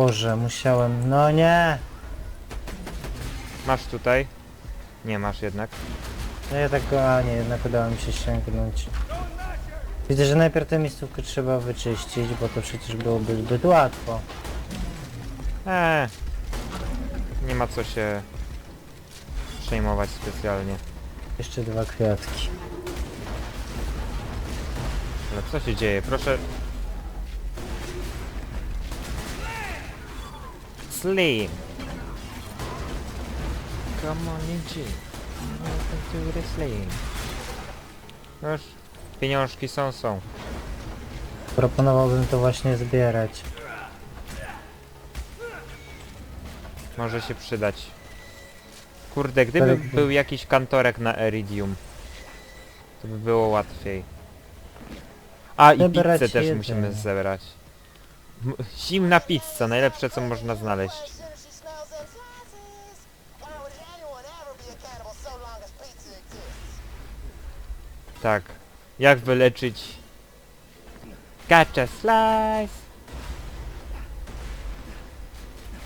Boże, musiałem... No nie! Masz tutaj? Nie masz jednak. No ja tak. A nie, jednak udało mi się sięgnąć. Widzę, że najpierw tę miejscówkę trzeba wyczyścić, bo to przecież byłoby zbyt łatwo. Eee. Nie ma co się przejmować specjalnie. Jeszcze dwa kwiatki. Ale co się dzieje? Proszę... Slim! Come on, Ninja. Welcome to the Slim. Już, pieniążki są, są. Proponowałbym to właśnie zbierać. Może się przydać. Kurde, gdyby Tak. był jakiś kantorek na Eridium, to by było łatwiej. A i Zebrać pizzę też jedzenie. musimy zebrać. Zimna pizza, najlepsze co można znaleźć. Tak. Jak wyleczyć... Gotcha slice!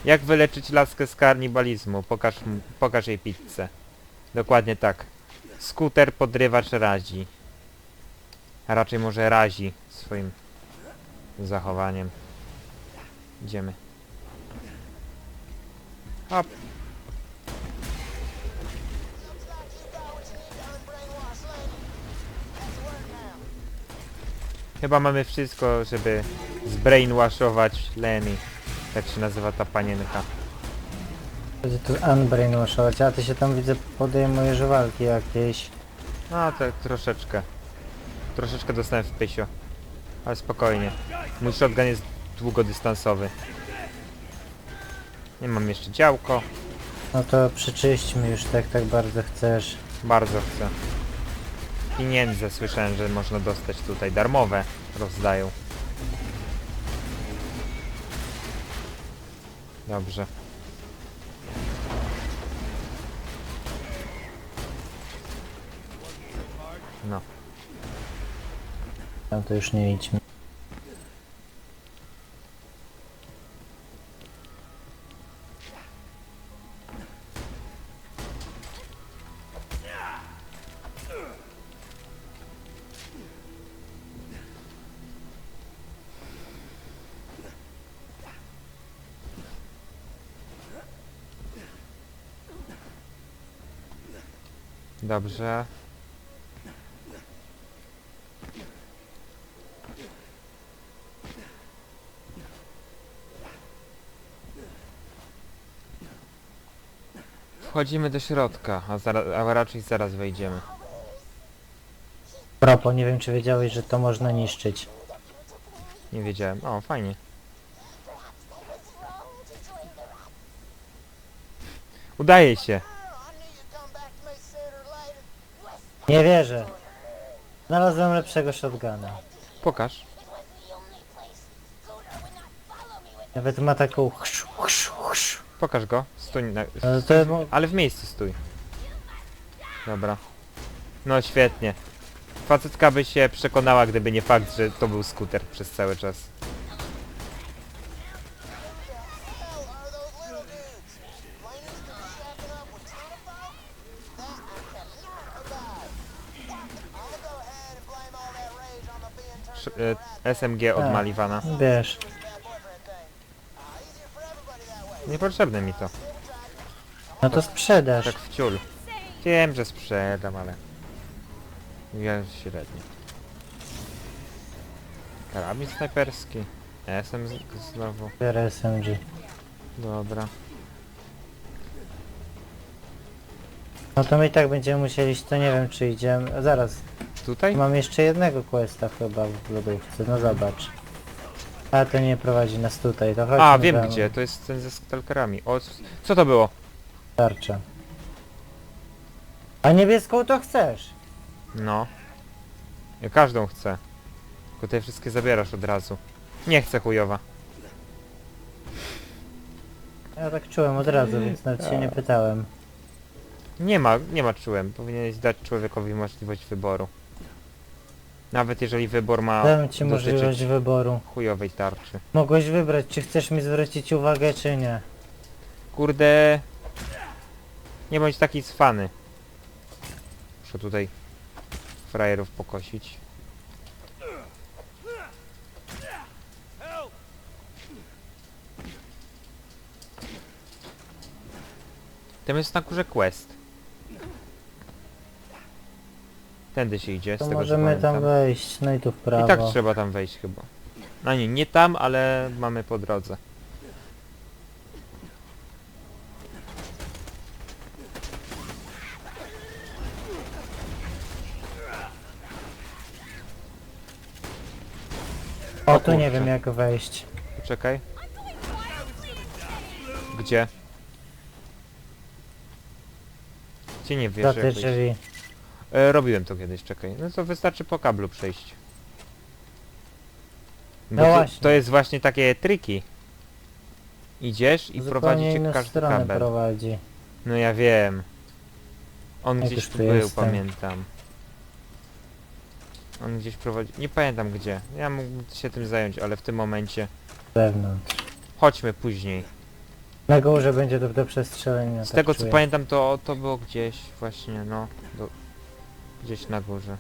Jak wyleczyć laskę z karnibalizmu? Pokaż, pokaż jej pizzę. Dokładnie tak. Skuter podrywacz razi. A raczej może razi swoim zachowaniem. Idziemy. Hop. Chyba mamy wszystko, żeby zbrainwashować Lenny. Tak się nazywa ta panienka. Będzie tu unbrainwashować, a ty się tam widzę podejmujesz walki jakieś. No tak troszeczkę. Troszeczkę dostałem w pysio. Ale spokojnie. Mój shotgun jest długodystansowy. Nie mam jeszcze działko. No to przeczyśćmy już tak, tak bardzo chcesz. Bardzo chcę. Pieniądze słyszałem, że można dostać tutaj. Darmowe rozdają. Dobrze. No. Tam to już nie idźmy. Dobrze. Wchodzimy do środka, a, zara- a raczej zaraz wejdziemy. Propos, nie wiem czy wiedziałeś, że to można niszczyć. Nie wiedziałem. O, fajnie. Udaje się. Nie wierzę. Znalazłem lepszego shotguna. Pokaż. Nawet ma taką. Pokaż go. Stój na... No to mo- Ale w miejscu stój. Dobra. No świetnie. Facetka by się przekonała, gdyby nie fakt, że to był skuter przez cały czas. E, SMG od A. Maliwana. wiesz. Niepotrzebne mi to. No to sprzedaż. Tak w ciul. Wiem, że sprzedam, ale... Ja średnio. Karabin snajperski. SM z- znowu. Biorę SMG. Dobra. No to my i tak będziemy musieli, iść, to nie wiem czy idziemy. Zaraz, Tutaj? mam jeszcze jednego questa chyba w lodówce, no zobacz. A to nie prowadzi nas tutaj, to chodźmy A, wiem gdzie. To jest ten ze stalkerami. O, c- co to było? Tarcza. A niebieską to chcesz? No. Ja każdą chcę. Tylko te wszystkie zabierasz od razu. Nie chcę chujowa. Ja tak czułem od razu, więc nawet się nie pytałem. Nie ma, nie ma czułem. Powinieneś dać człowiekowi możliwość wyboru. Nawet jeżeli wybór ma Dałem ci dotyczyć możliwość wyboru. chujowej tarczy. Mogłeś wybrać, czy chcesz mi zwrócić uwagę, czy nie. Kurde... Nie bądź taki cwany. Muszę tutaj frajerów pokosić. Tam jest na górze quest. Tędy się idzie, z To tego co możemy tam pamiętam. wejść, no i tu w prawo. I tak trzeba tam wejść chyba. No nie, nie tam, ale mamy po drodze. O, tu nie kurczę. wiem jak wejść. Poczekaj. Gdzie? Gdzie nie wiesz Za jak te drzwi. E, robiłem to kiedyś, czekaj. No to wystarczy po kablu przejść. Bo No to, właśnie. to jest właśnie takie triki. Idziesz i prowadzi cię każdy kabel. prowadzi. No ja wiem. On Jak gdzieś już tu tu był, jestem. pamiętam. On gdzieś prowadzi... Nie pamiętam gdzie. Ja mógłbym się tym zająć, ale w tym momencie... Wewnątrz. Chodźmy później. Na górze będzie do, do przestrzelenia. Z tak tego co czuję. pamiętam to, to było gdzieś właśnie, no... Do, gdzieś na górze.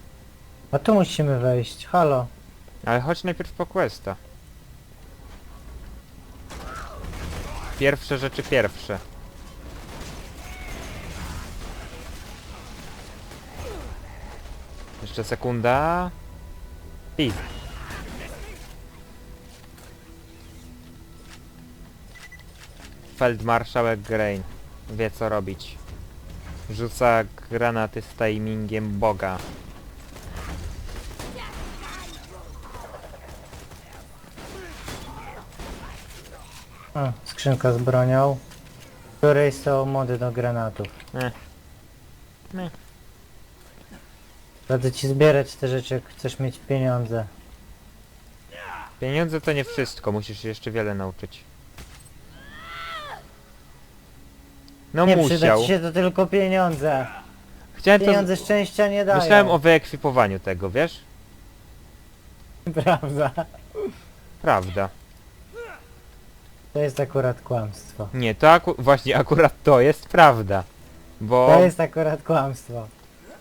A tu musimy wejść, halo. Ale chodź najpierw po questa. Pierwsze rzeczy pierwsze. Jeszcze sekunda. I. Feldmarszałek Grain wie co robić. Rzuca granaty z timingiem Boga. O, skrzynka z bronią. W której są mody do granatów. Eh. Nie. Radzę ci zbierać te rzeczy, jak chcesz mieć pieniądze. Pieniądze to nie wszystko, musisz się jeszcze wiele nauczyć. No nie przyda musiał. ci się to tylko pieniądze. Chciałem to... Pieniądze szczęścia nie dają. Myślałem o wyekwipowaniu tego, wiesz? Prawda. Prawda. To jest akurat kłamstwo. Nie, to aku... właśnie akurat to jest prawda. Bo... To jest akurat kłamstwo.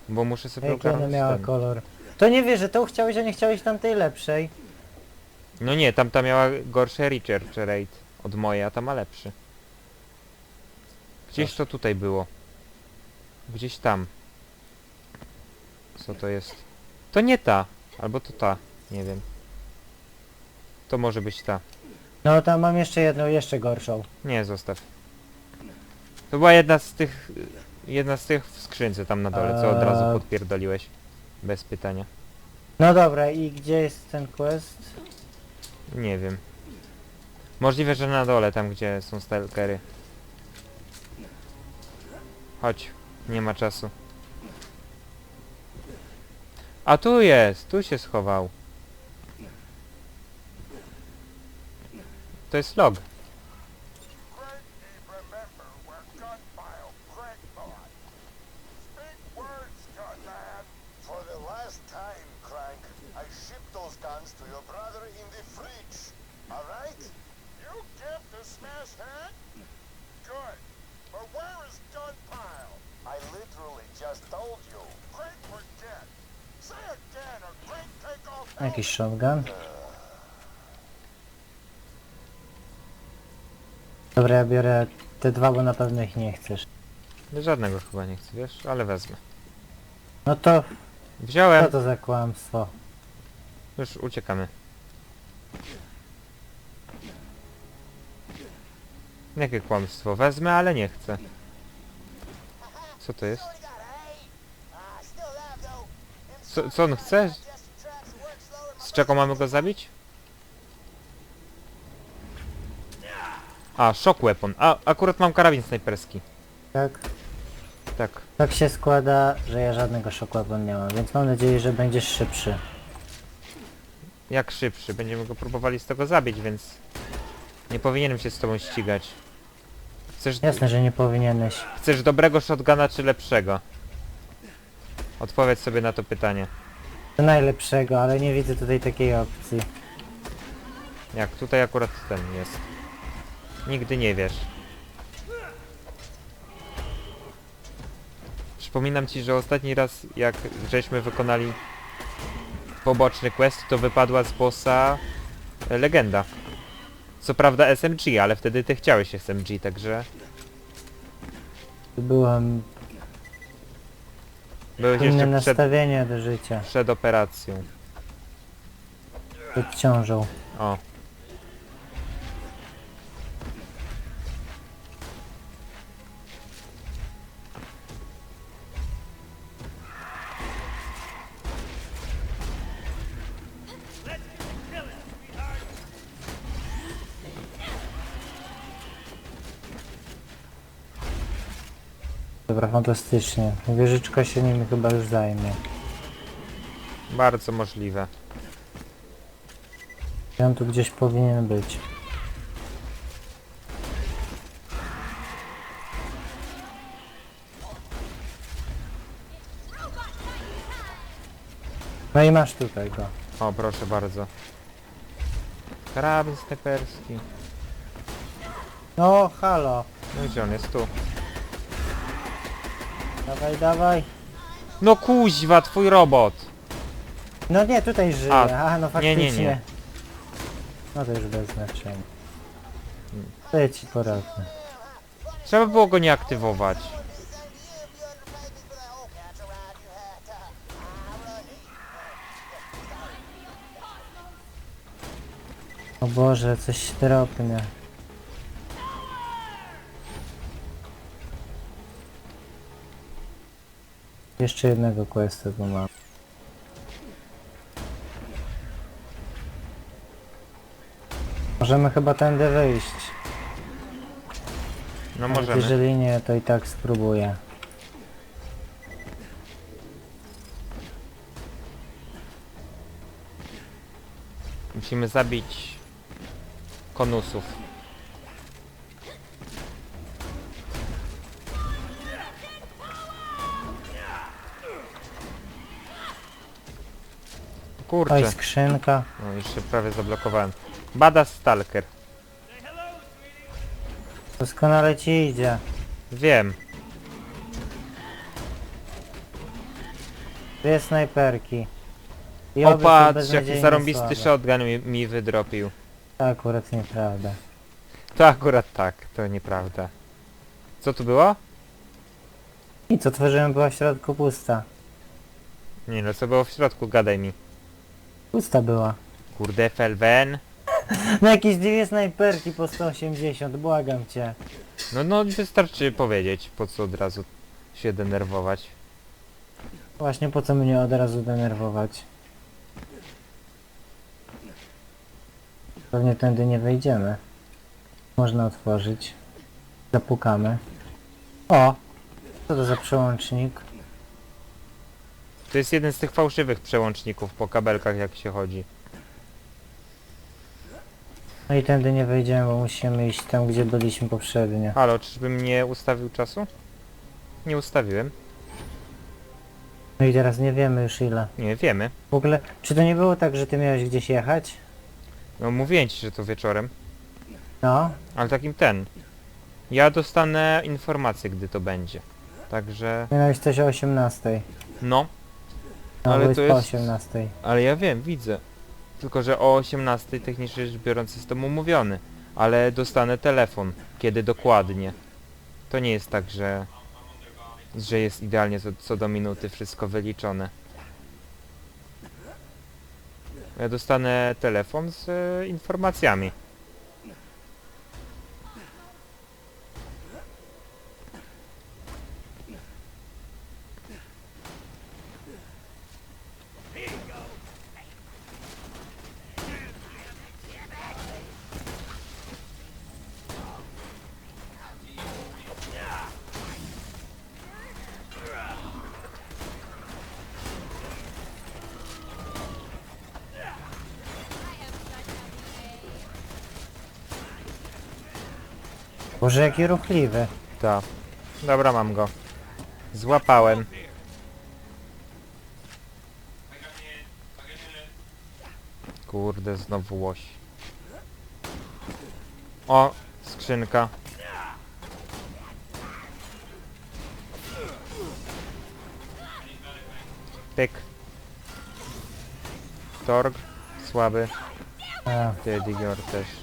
Bo muszę sobie Jaki ona ogarnąć miała ten. kolor. To nie wierzę, to chciałeś, a nie chciałeś tamtej lepszej. No nie, tamta miała gorsze Research Rate od mojej, a ta ma lepszy. Gdzieś to tutaj było. Gdzieś tam. Co to jest? To nie ta. Albo to ta. Nie wiem. To może być ta. No tam mam jeszcze jedną, jeszcze gorszą. Nie, zostaw. To była jedna z tych... Jedna z tych w skrzynce tam na dole, co od razu Eee. podpierdoliłeś. Bez pytania. No dobra, i gdzie jest ten quest? Nie wiem. Możliwe, że na dole, tam gdzie są stalkery. Chodź, nie ma czasu. A tu jest, tu się schował. To jest log. Jakiś shotgun. Dobra, ja biorę te dwa, bo na pewno ich nie chcesz. Żadnego chyba nie chcę, wiesz, ale wezmę. No to Wziąłem, co to za kłamstwo? już uciekamy. Jakie kłamstwo? Wezmę, ale nie chcę. Co to jest? Co, co on chce? Czego mamy go zabić? A, shock weapon. A, akurat mam karabin snajperski. Tak? Tak. Tak się składa, że ja żadnego szokłapon nie mam, więc mam nadzieję, że będziesz szybszy. Jak szybszy. Będziemy go próbowali z tego zabić, więc... Nie powinienem się z tobą ścigać. Chcesz, Jasne, że nie powinieneś. chcesz dobrego shotguna czy lepszego? Odpowiedz sobie na to pytanie. Najlepszego, ale nie widzę tutaj takiej opcji. Jak tutaj akurat ten jest. Nigdy nie wiesz. Przypominam ci, że ostatni raz jak żeśmy wykonali poboczny quest, to wypadła z bossa e, legenda. Co prawda SMG, ale wtedy ty chciałeś SMG, także Byłem byłeś inne jeszcze przed, nastawienie do życia. przed operacją. Przed ciążą. O. Dobra, fantastycznie. Wieżyczka się nimi chyba już zajmie. Bardzo możliwe. I on tu gdzieś powinien być. No i masz tutaj go. O, proszę bardzo. Karabin snajperski. No, halo. No gdzie on jest? Tu. Dawaj, dawaj. No kuźwa, twój robot! No nie, tutaj żyje. A, A, no nie, faktycznie. nie, nie. No to już bez znaczenia. To ja ci poradzę. Trzeba było go nie aktywować. O Boże, coś drobne. Jeszcze jednego questa tu mam. Możemy chyba tędy wyjść. No Nawet możemy. Jeżeli nie, to i tak spróbuję. Musimy zabić konusów. Kurczę, Oj, skrzynka. no już się prawie zablokowałem. Bada Stalker. Doskonale ci idzie. Wiem. Dwie snajperki. I obie są Opatrz, jaki beznadziejnie zarąbisty słabe. shotgun mi, mi wydropił. To akurat nieprawda. To akurat tak, to nieprawda. Co tu było? I co tworzyłem była w środku pusta. Nie no, co było w środku, gadaj mi. Pusta była. Kurde, Felven. No jakieś dwie snajperki po 180, błagam cię. No, no, wystarczy powiedzieć, po co od razu się denerwować. Właśnie po co mnie od razu denerwować? Pewnie tędy nie wejdziemy. Można otworzyć. Zapukamy. O! Co to za przełącznik? To jest jeden z tych fałszywych przełączników po kabelkach, jak się chodzi. No i tędy nie wejdziemy, bo musimy iść tam, gdzie byliśmy poprzednio. Halo, czyżbym nie ustawił czasu? Nie ustawiłem. No i teraz nie wiemy już ile. Nie, wiemy. W ogóle, czy to nie było tak, że ty miałeś gdzieś jechać? No, mówiłem ci, że to wieczorem. No, Ale takim ten. Ja dostanę informację, gdy to będzie. Także... miałeś coś o 18. No, No, Ale to jest po jest- 18. ale ja wiem, widzę. Tylko, że o 18 technicznie rzecz biorąc jestem umówiony. Ale dostanę telefon. Kiedy dokładnie. To nie jest tak, że... Że jest idealnie co, co do minuty wszystko wyliczone. Ja dostanę telefon z e, informacjami. Boże, jaki ruchliwy. Tak. Dobra, mam go. Złapałem. Kurde, znowu łoś. O, skrzynka. Pyk. Torg, słaby. A, Tedigior też.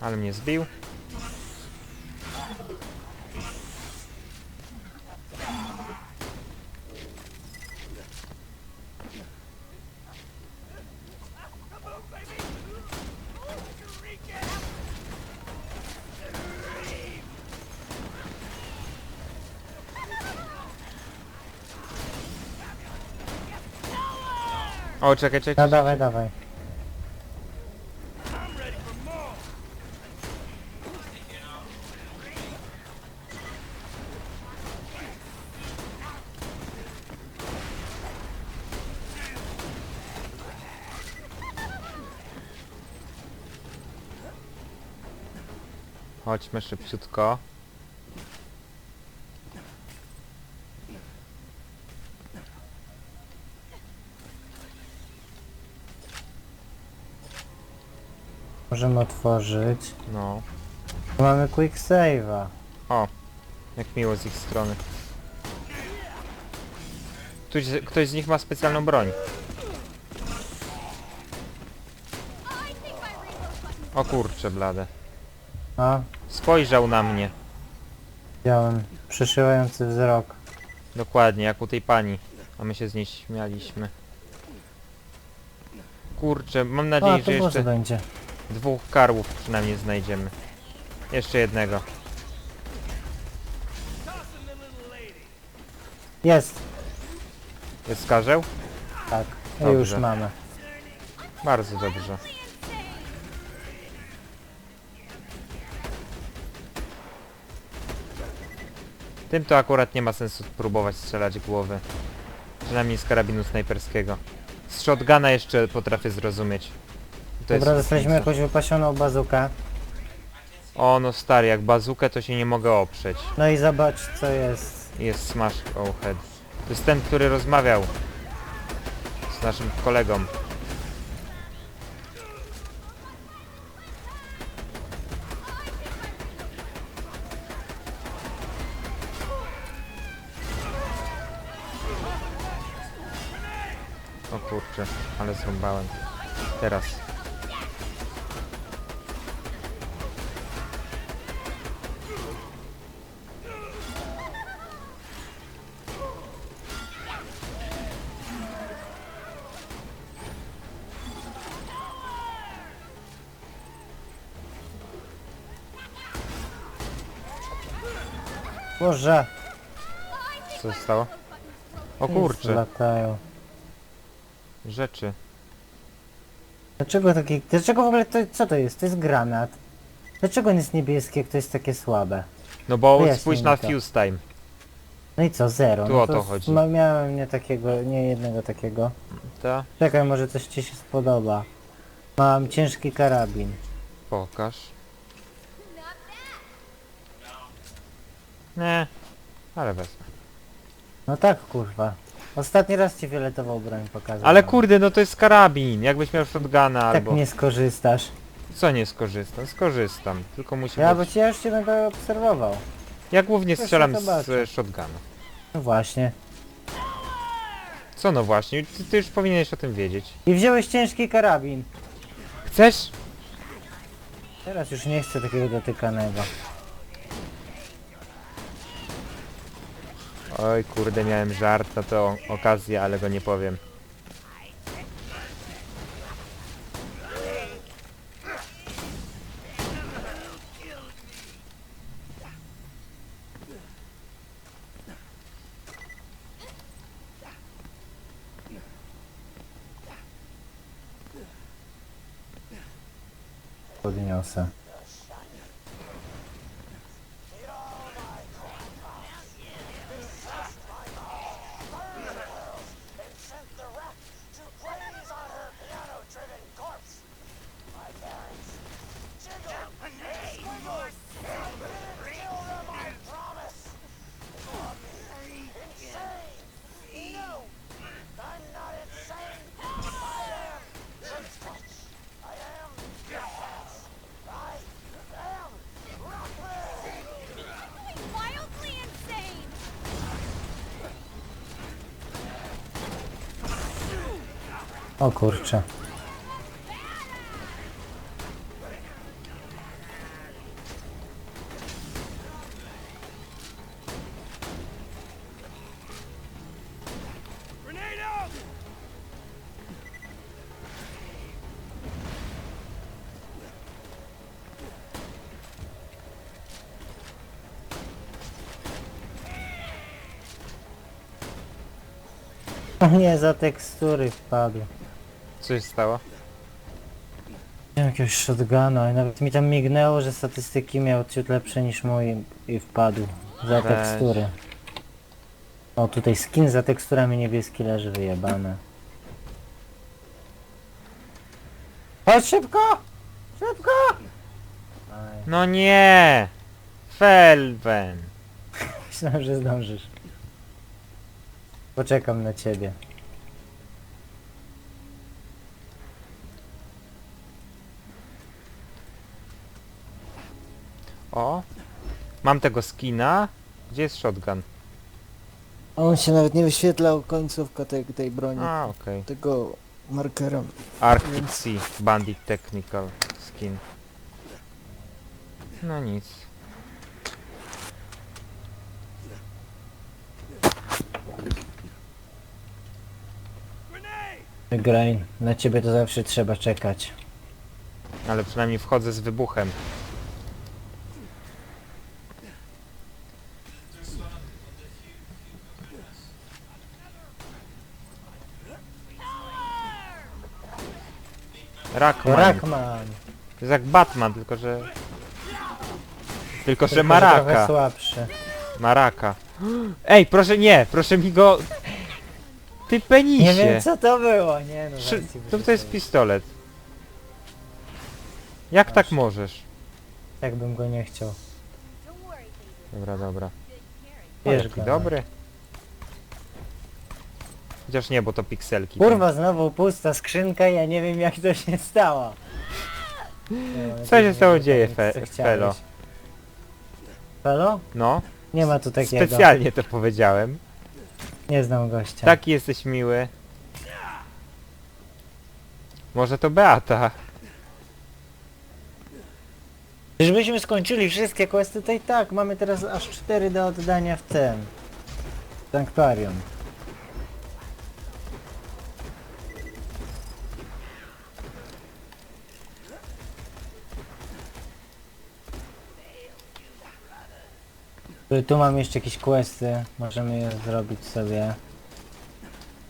Ale mnie zbił. O, czekaj, czekaj. no dawaj, dawaj. Chodźmy szybciutko. Możemy otworzyć. No. Mamy quick save'a. O, jak miło z ich strony. Ktoś, z- ktoś z nich ma specjalną broń. O kurcze blade. A, Spojrzał na mnie. widziałem. Przeszywający wzrok. Dokładnie, jak u tej pani. A my się z niej śmialiśmy. Kurczę, mam A, nadzieję, że jeszcze będzie. dwóch karłów przynajmniej znajdziemy. Jeszcze jednego. Jest, Jest skarżeł? tak. Dobrze. już mamy. Bardzo dobrze. Tym to akurat nie ma sensu próbować strzelać głowy. Przynajmniej z karabinu snajperskiego. Z shotguna jeszcze potrafię zrozumieć. To Dobra, jest dostaliśmy jakąś wypasioną bazukę. O no stary, jak bazukę to się nie mogę oprzeć. No i zobacz co jest. Jest smash oh head. To jest ten, który rozmawiał z naszym kolegą. O kurczę, ale zrąbałem. Teraz. Boże, Co się stało? O kurczę, latają. Rzeczy. Dlaczego taki... Dlaczego w ogóle to... Co to jest? To jest granat. Dlaczego on jest niebieski, jak to jest takie słabe? No bo Wyjaśnij spójrz mi na to. fuse time. No i co, zero. Tu no o to to chodzi. Ma, miałem nie takiego, nie jednego takiego. Ta? Czekaj, może coś ci się spodoba. Mam ciężki karabin. Pokaż. Nie, ale wezmę. No tak, kurwa. Ostatni raz ci fioletową broń pokazałem. Ale kurde, no to jest karabin. Jakbyś miał shotguna Tak albo... nie skorzystasz. Co nie skorzystam? Skorzystam. Tylko musi Ja, bo być... ci ja już cię będę obserwował. Ja głównie Proszę strzelam zobaczyć. z e, shotguna. No właśnie. Co no właśnie? Ty, ty już powinieneś o tym wiedzieć. I wziąłeś ciężki karabin. Chcesz? Teraz już nie chcę takiego dotykanego. Oj kurde, miałem żart na tę okazję, ale go nie powiem. Podniosę. O kurczę. Nie, za tekstury wpadł. Co się stało? Miałem jakiegoś shotguna i nawet mi tam mignęło, że statystyki miał ciut lepsze niż mój i wpadł. Za Weź. tekstury. O, tutaj skin za teksturami niebieski leży wyjebane. Chodź szybko! Szybko! Aj, No nie! Felven! myślałem, że zdążysz. Poczekam na ciebie. O! Mam tego skina. Gdzie jest shotgun? On się nawet nie wyświetlał końcówka tej, tej broni, A, okej. tego markera. Arctic Sea Bandit Technical Skin. No nic. Grain, na ciebie to zawsze trzeba czekać. Ale przynajmniej wchodzę z wybuchem. Rakman! To jest jak Batman, tylko że... Tylko, że Tylko, ma trochę raka. słabszy. Ma raka. Ej, proszę nie! Proszę mi go... Ty penisie! Nie wiem co to było, nie no. Szy- To, to jest pistolet. Jak tak możesz? Tak bym go nie chciał. Dobra, dobra. O, Bierz jaki go, dobry. Chociaż nie, bo to pikselki. Kurwa, znowu pusta skrzynka i ja nie wiem jak to się stało. Nie, Co się stało dzieje, co Fe- chciałeś. Felo? Felo? No, Nie ma tu takiego. specjalnie to powiedziałem. Nie znam gościa. Taki jesteś miły. Może to Beata? Czyżbyśmy skończyli wszystkie questy, to i tak mamy teraz aż 4 do oddania w tym. Sanktuarium. Tu- mam jeszcze jakieś questy, możemy je zrobić sobie.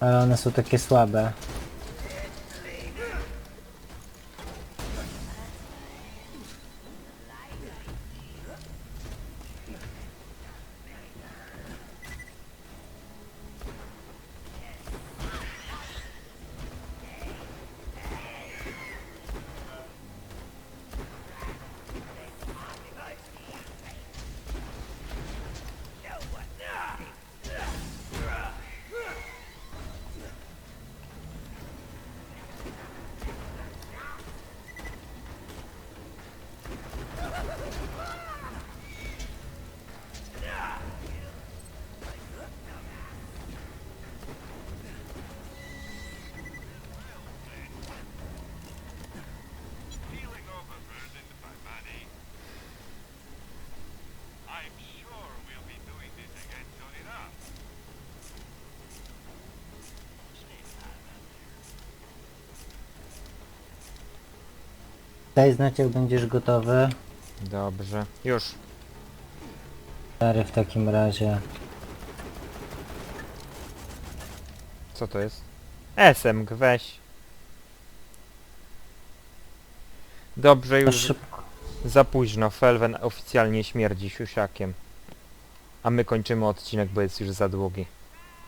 Ale one są takie słabe. Daj znać jak będziesz gotowy. Dobrze. Już. Stary w takim razie. Co to jest? SMG, weź. Dobrze, już szybko. za późno. Felven oficjalnie śmierdzi siusiakiem. A my kończymy odcinek, bo jest już za długi.